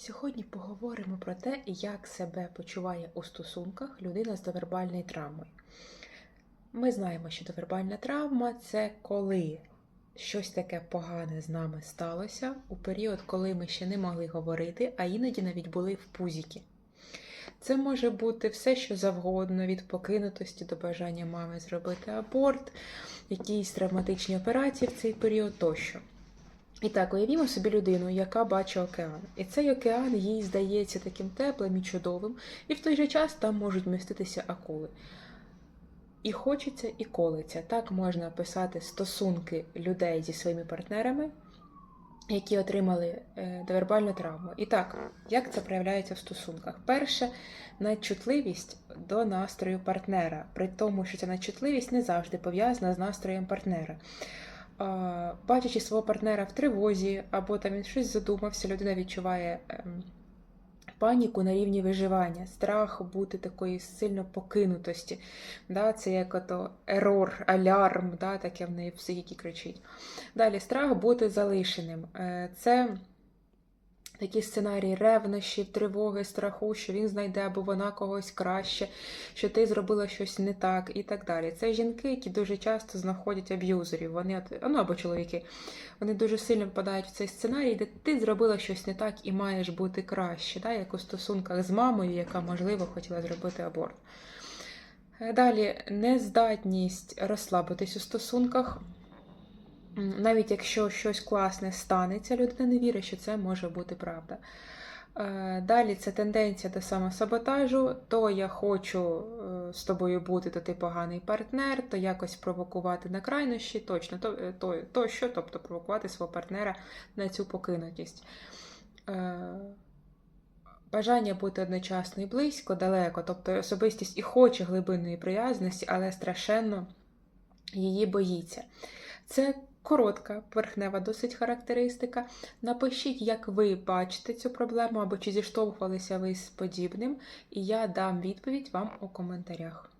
Сьогодні поговоримо про те, як себе почуває у стосунках людина з довербальною травмою. Ми знаємо, що довербальна травма це коли щось таке погане з нами сталося у період, коли ми ще не могли говорити, а іноді навіть були в пузіки. Це може бути все, що завгодно, від покинутості до бажання мами зробити аборт, якісь травматичні операції в цей період тощо. І так, уявімо собі людину, яка бачить океан. І цей океан їй здається таким теплим і чудовим, і в той же час там можуть міститися акули. І хочеться, і колиться. Так можна описати стосунки людей зі своїми партнерами, які отримали е, довербальну травму. І так, як це проявляється в стосунках? Перше, надчутливість до настрою партнера, при тому, що ця надчутливість не завжди пов'язана з настроєм партнера. Бачачи свого партнера в тривозі, або там він щось задумався, людина відчуває ем, паніку на рівні виживання, страх бути такої сильно покинутості. Да? Це як ото ерор, алярм, да? таке в неї в психіки кричить. Далі страх бути залишеним. Е, Це такі сценарії ревнощів, тривоги, страху, що він знайде або вона когось краще, що ти зробила щось не так і так далі. Це жінки, які дуже часто знаходять аб'юзерів. Вони ну або чоловіки. Вони дуже сильно впадають в цей сценарій, де ти зробила щось не так і маєш бути краще, да? як у стосунках з мамою, яка, можливо, хотіла зробити аборт. Е, Далі нездатність розслабитись у стосунках. Навіть якщо щось класне станеться, людина не вірить, що це може бути правда. Е, Далі це тенденція до самосаботажу, то я хочу е, з тобою бути, то ти поганий партнер, то якось провокувати на крайнощі, точно, то, е, то, то що, тобто провокувати свого партнера на цю покинутість. Бажання бути одночасно і близько, далеко, тобто особистість і хоче глибинної приязності, але страшенно її боїться. Це коротка, верхнева досить характеристика. Напишіть, як ви бачите цю проблему або чи зіштовхувалися ви з подібним, і я дам відповідь вам у коментарях.